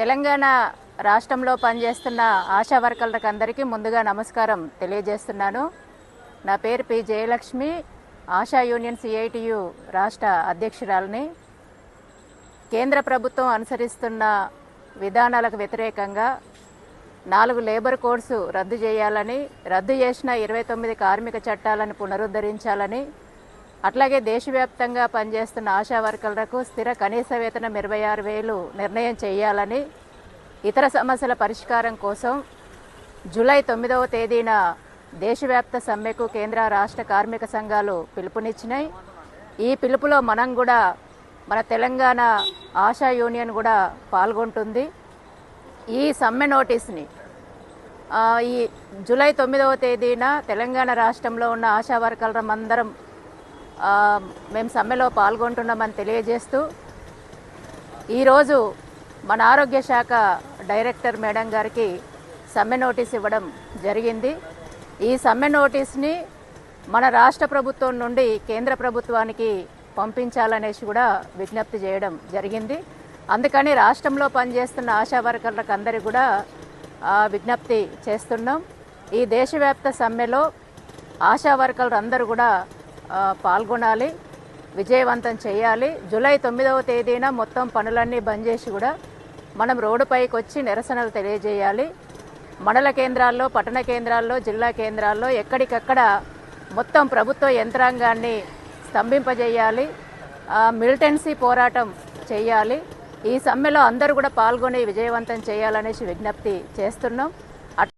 తెలంగాణ రాష్ట్రంలో పనిచేస్తున్న ఆశా వర్కర్లకు అందరికీ ముందుగా నమస్కారం తెలియజేస్తున్నాను. నా పేరు P Jayalakshmi ASHA union CITU రాష్ట్ర అధ్యక్షురాలని. కేంద్ర ప్రభుత్వం అనుసరిస్తున్న విధానాలకు వ్యతిరేకంగా నాలుగు లేబర్ కోడ్సు రద్దు చేయాలని రద్దు చేసిన ఇరవై తొమ్మిది కార్మిక చట్టాలను పునరుద్ధరించాలని అట్లాగే దేశవ్యాప్తంగా పనిచేస్తున్న ఆశా వర్కర్లకు స్థిర కనీస వేతనం ఇరవై ఆరు వేలు నిర్ణయం చేయాలని ఇతర సమస్యల పరిష్కారం కోసం జూలై తొమ్మిదవ తేదీన దేశవ్యాప్త సమ్మెకు కేంద్ర రాష్ట్ర కార్మిక సంఘాలు పిలుపునిచ్చినాయి. ఈ పిలుపులో మనం కూడా మన తెలంగాణ ఆశా యూనియన్ కూడా పాల్గొంటుంది. ఈ సమ్మె నోటీస్ని ఈ జూలై తొమ్మిదవ తేదీన తెలంగాణ రాష్ట్రంలో ఉన్న ఆశా వర్కర్లం అందరం మేము సమ్మెలో పాల్గొంటున్నామని తెలియజేస్తూ ఈరోజు మన ఆరోగ్య శాఖ డైరెక్టర్ మేడం గారికి సమ్మె నోటీస్ ఇవ్వడం జరిగింది. ఈ సమ్మె నోటీస్ని మన రాష్ట్ర ప్రభుత్వం నుండి కేంద్ర ప్రభుత్వానికి పంపించాలనేసి కూడా విజ్ఞప్తి చేయడం జరిగింది. అందుకని రాష్ట్రంలో పనిచేస్తున్న ఆశా వర్కర్లకు అందరికీ కూడా విజ్ఞప్తి చేస్తున్నాం. ఈ దేశవ్యాప్త సమ్మెలో ఆశా వర్కర్లు అందరూ కూడా పాల్గొనాలి విజయవంతం చేయాలి. జూలై తొమ్మిదవ తేదీన మొత్తం పనులన్నీ బంద్ చేసి కూడా మనం రోడ్డుపైకి వచ్చి నిరసనలు తెలియజేయాలి. మండల కేంద్రాల్లో పట్టణ కేంద్రాల్లో జిల్లా కేంద్రాల్లో ఎక్కడికక్కడ మొత్తం ప్రభుత్వ యంత్రాంగాన్ని స్తంభింపజేయాలి. మిలిటెన్సీ పోరాటం చేయాలి. ఈ సమ్మెలో అందరూ కూడా పాల్గొని విజయవంతం చేయాలనేసి విజ్ఞప్తి చేస్తున్నాం.